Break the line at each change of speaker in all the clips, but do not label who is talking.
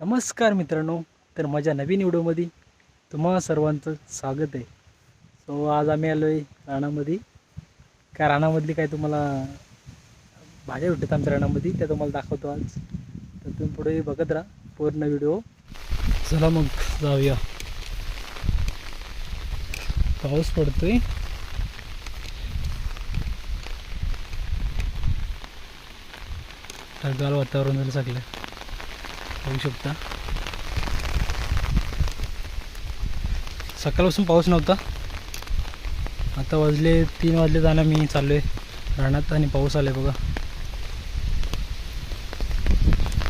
नमस्कार मित्रांनो तर माझ्या नवीन व्हिडिओमध्ये तुम्हा सर्वांचं स्वागत आहे. सो आज आम्ही आलो आहे रानामध्ये. काय रानामधली काय तुम्हाला भाज्या भेटतात आमच्या रानामध्ये त्या तुम्हाला दाखवतो आज. तर तुम्ही पुढे बघत राहा पूर्ण व्हिडिओ. चला मग जाऊया. पाऊस पडतोय. ढगाळ वातावरण झालं सगळं. पाहू शकता. सकाळपासून पाऊस नव्हता. आता वाजले तीन वाजले जाणं मी चाललो आहे रानात आणि पाऊस आला आहे बघा.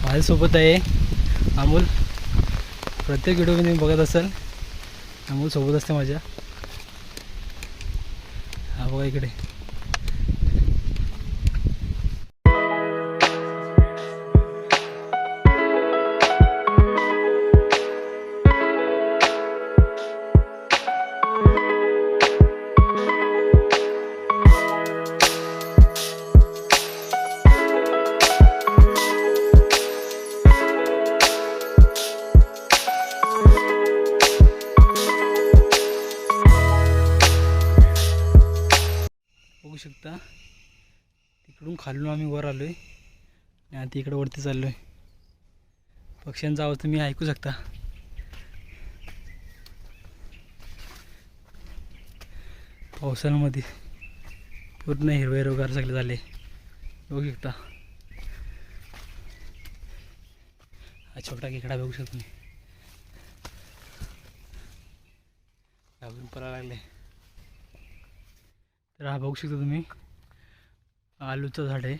माझ्यासोबत आहे अमोल. प्रत्येक व्हिडिओ तुम्ही बघत असाल अमोल सोबत असते माझ्या. हा बघा इकडे. खालून आम्ही वर आलो आहे आणि आता इकडं वरती चाललो आहे पक्ष्यांचा आवाज तुम्ही ऐकू शकता. पावसाळ्यामध्ये पूर्ण हिरवे हिरवगार सगळे झाले. बघू शकता. हा छोटा खेकडा बघू शकतो मी घाबरून पळायला लागले. तर हा बघू शकता तुम्ही. आलूचं झाड आहे.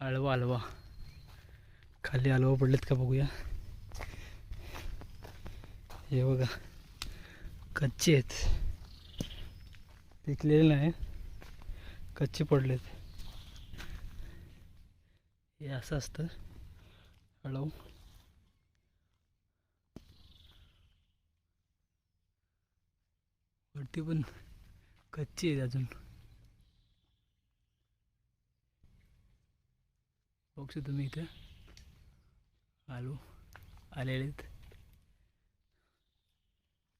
आळवा आलवा. खाली आलवा पडलेत का बघूया. हे बघा कच्चे आहेत. पिकलेले नाही. कच्चे पडलेत. हे असं असतं. हळव वरती पण कच्ची आहेत अजून. बघू तुम्ही इथे. आलू आलेले आहेत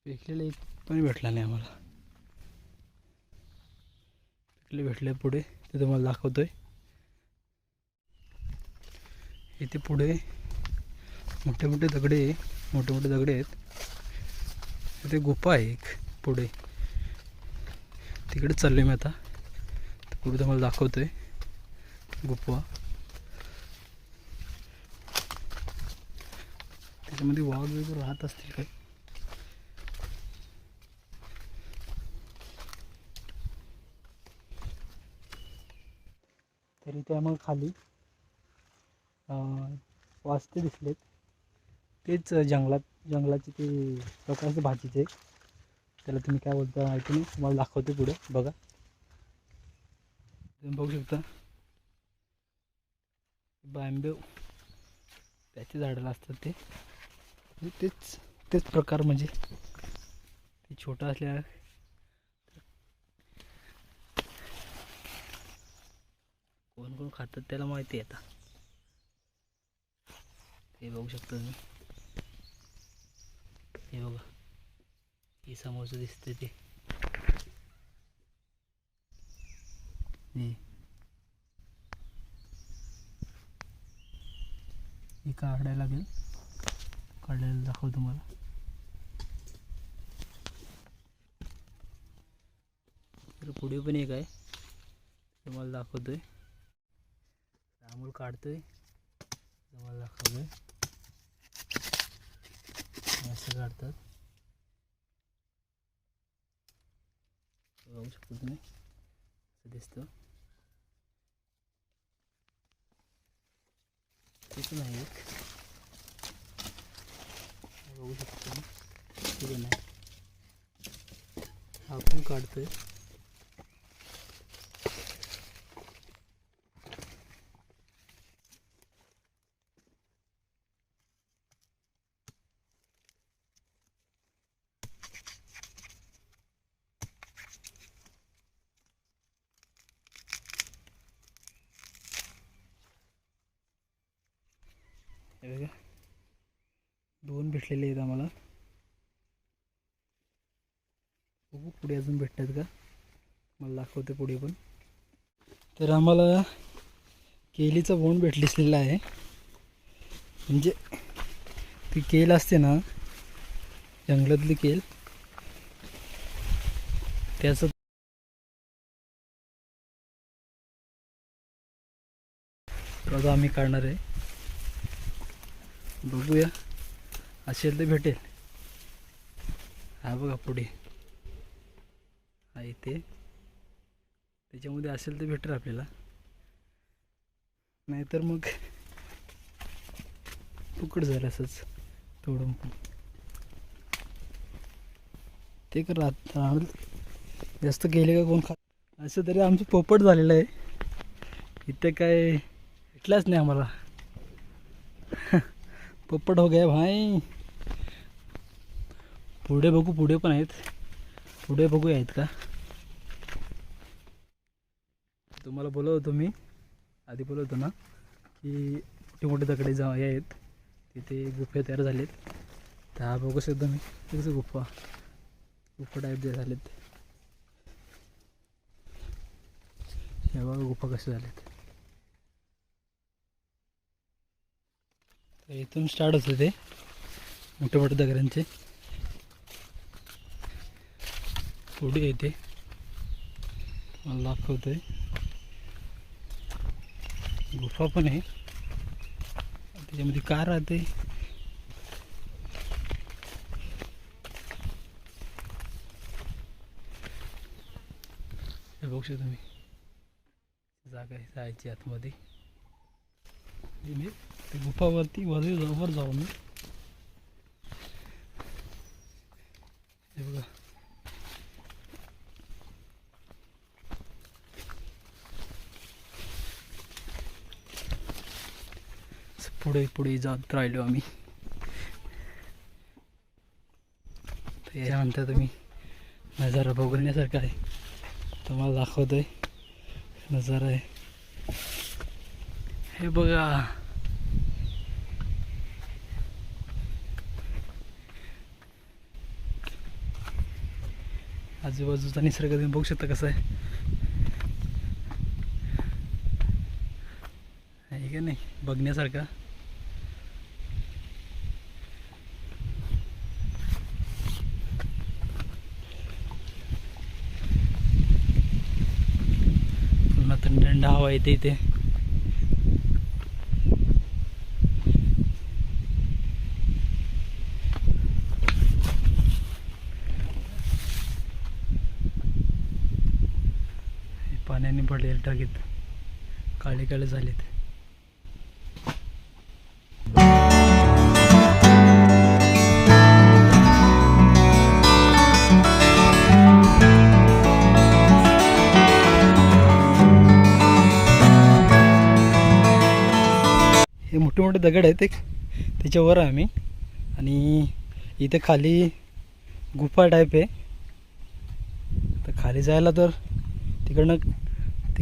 पिकलेले एक पण भेटला नाही आम्हाला. पिकले भेटले पुढे ते तुम्हाला दाखवतोय. इथे पुढे मोठे मोठे दगडे मोठे मोठे दगडे आहेत. इथे गुफा आहे एक पुढे. तिकडे चाललो मी आता. कुठे पुढे तुम्हाला दाखवतोय. गुफा. त्याच्यामध्ये वाघ वगैरे राहत असतील काय तरी त्या मग खाली वाचते दिसलेत. तेच जंगलात जंगलाचे ते प्रकारचे भाजीचे. त्याला तुम्ही काय बोलता माहिती नाही. तुम्हाला दाखवते पुढे. बघा. तुम्ही बघू शकता. बांबेव त्याचे झाडाला असतात ते. म्हणजे तेच तेच प्रकार म्हणजे. ते छोटा असल्या कोण कोण खातात त्याला माहिती आहे आता. हे बघू शकता तुम्ही. हे बघा. हे समोरचं दिसतंय ते. हे. हे काढायला लागेल. काढलेलं दाखव तुम्हाला. तर पुढे पण एक आहे. तुम्हाला दाखवतोय. रामूल काढतोय. तुम्हाला दाखवतोय. असं काढतात. बघू शकता तुम्ही. असं दिसतं. ते पण आहे एक. बघू शकतो ठीक आहे पण आहे हा पण काढतोय हे बघा. दोन भेटलेले आहेत आम्हाला. बघू पुढे अजून भेटतात का? मला दाखवते पुढे पण. तर आम्हाला केलीचा बोंड भेटलेला आहे. म्हणजे ती केल असते ना जंगलातली केल त्याचं आता आम्ही काढणार आहे. बघूया. असेल तर भेटेल. हा बघा पुढे. हा इथे. त्याच्यामध्ये असेल तर भेटेल आपल्याला. नाहीतर मग फुकट झालं असंच. तोडून पण. ते कर राहत जास्त गेले का कोण खा असं तरी आमचं पोपट झालेलं आहे. इथे काय भेटलाच नाही आम्हाला. पोपट हो गया भाई। पुढे बघू पुढे पण आहेत. पुढे बघू आहेत का तुम्हाला बोलत होतो मी. आधी बोलत होतो ना की मोठे मोठे दगडे जा हे आहेत. तिथे गुफे तयार झालेत. तर हा बघू शकतो मी कसं गुफा. गुफा टाईप जे झालेत. हे बघा गुफा कसे झालेत. इथून स्टार्ट होतं ते मोठे मोठे दगडांचे. पुढे येते मला दाखवतोय. गुफा पण आहे. त्याच्यामध्ये कार राहते. हे बघू शकता तुम्ही. जागा जायची आतमध्ये. मी ते गुफावरती वर जाऊ वर जाऊ मी. हे बघा. पुढे पुढे जात राहिलो आम्ही. तर म्हणता तुम्ही नजारा बघण्यासारखा आहे. तुम्हाला दाखवतोय. नजारा आहे. हे बघा. आजूबाजूचा निसर्ग तुम्ही बघू शकता कसं आहे. आहे का नाही? बघण्यासारखा. पुन्हा थंड थंड हवा येते इथे हे पाण्याने पडलेले टाकीत काळे काळे झालेत. हे मोठे मोठे दगड आहेत एक. त्याच्यावर आहे आम्ही आणि इथे खाली गुफा टाईप आहे. तर खाली जायला तर तिकडनं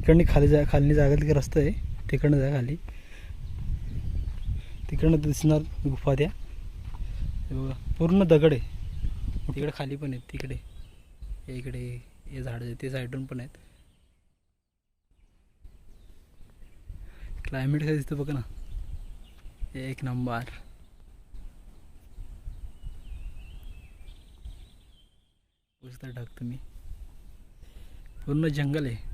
तिकडनं खाली जा खाली जागा तिकडे रस्ता आहे. तिकडनं जा खाली. तिकडनं दिसणार गुफा त्या. बघा पूर्ण दगड आहे. तिकडे खाली पण आहेत तिकडे. इकडे हे झाड ते साईडून पण आहेत. क्लायमेट काय दिसतं बघ ना. एक नंबर. पुसता ढग तुम्ही पूर्ण जंगल आहे.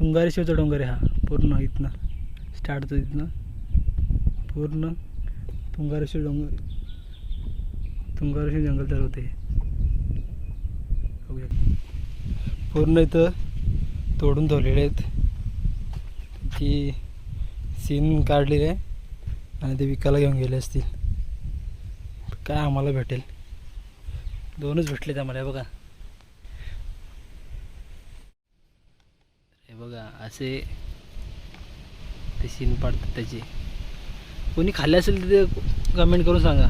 तुंगारेश्वरचा डोंगर आहे हा. पूर्ण इथनं स्टार्ट होतो इथनं. पूर्ण तुंगारेश्वर डोंगर तुंगारेश्वर जंगल तयार होते. पूर्ण इथं तोडून ठेवलेले आहेत. ती सीन काढलेले आहे आणि ते विकायला घेऊन गेले असतील. काय आम्हाला भेटेल? दोनच भेटलेत आम्हाला बघा हे बघा असे ते सीन पाडतात त्याचे. कोणी खाल्ले असेल तर ते कमेंट करून सांगा.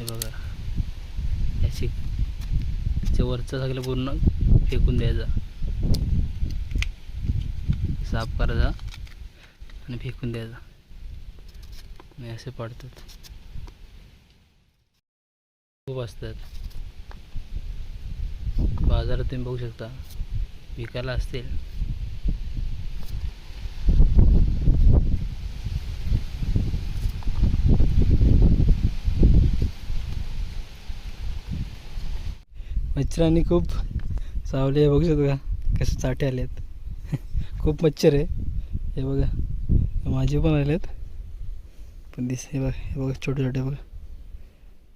बघा. याची त्याच्या वरचा सगळं पूर्ण फेकून द्यायचा. साफ करायचा आणि फेकून द्यायचा आणि असे पडतात खूप असतात. बाजारात तुम्ही बघू शकता. विकायला असतील.
मच्छरांनी खूप चावले बघू शकता का? कसे चाटे आले आहेत खूप मच्छर आहे. हे बघा माझे पण आले आहेत पण दिस हे बघा हे बघा छोटे छोटे बघा.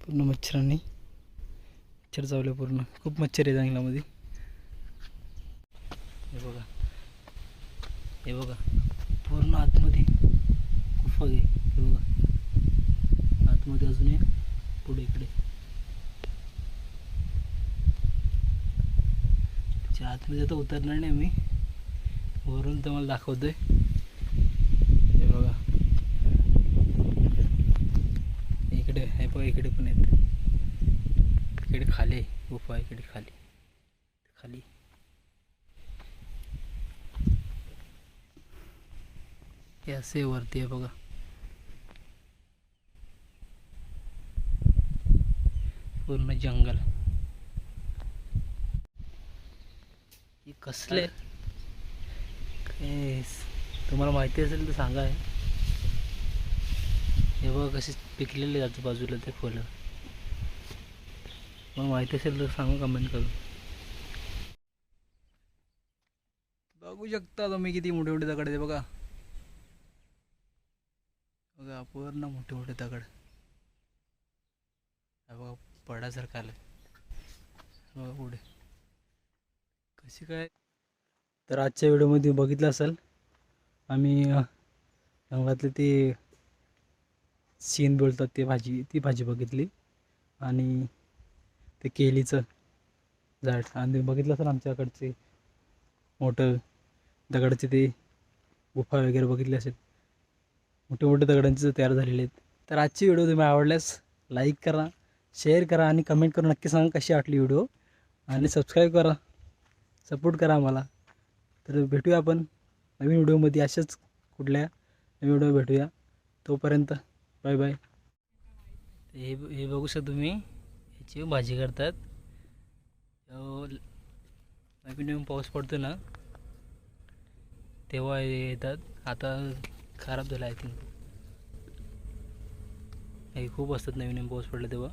पूर्ण मच्छरांनी मच्छर चावले पूर्ण. खूप मच्छर आहे जंगलामध्ये.
हे बघा. हे बघा पूर्ण आतमध्ये गुफा आहे. हे बघा. आतमध्ये अजून आहे पुढे इकडे. त्याच्या आतमध्ये आता उतरणार नाही मी वरून तुम्हाला दाखवतोय. हे बघा. इकडे हे बघा इकडे पण आहेत. इकडे खाली आहे गुफा इकडे खाली. खाली. हे असे वरती आहे बघा. पूर्ण जंगल. हे कसले? येस. तुम्हाला माहिती असेल तर सांगा हे. बघा कसे पिकलेले आजूबाजूला बाजूला ते फुलं. मला माहिती असेल तर सांगा कमेंट करून.
बघू शकता तुम्ही किती मोठे मोठे दगड आहे बघा. बघा पूर्ण मोठे मोठे दगड. बघा पडासारखं आलं बघा पुढे. कशी काय? तर आजच्या व्हिडिओमध्ये बघितलं असेल आम्ही जंगलातले ते सीन बोलतात ते भाजी ती भाजी बघितली. आणि ते केलीचं झाड आणि बघितलं असेल आमच्याकडचे मोठं दगडाचे ते गुफा वगैरे बघितले असेल. मोठे मोठे दगडांचे तयार झालेले आहेत. तर आजची व्हिडिओ तुम्ही आवडल्यास लाईक करा शेअर करा आणि कमेंट करून नक्की सांगा कशी वाटली व्हिडिओ. आणि सबस्क्राईब करा सपोर्ट करा आम्हाला. तर भेटूया आपण नवीन व्हिडिओमध्ये अशाच कुठल्या नवीन व्हिडिओ भेटूया. तोपर्यंत बाय बाय.
हे हे बघू शकता तुम्ही ह्याची भाजी करतात. नवीन नवीन पाऊस पडतो ना तेव्हा हे येतात. आता खराब झालं आय थिंक हे खूप असतात नवीन नवीन पाऊस पडला तेव्हा.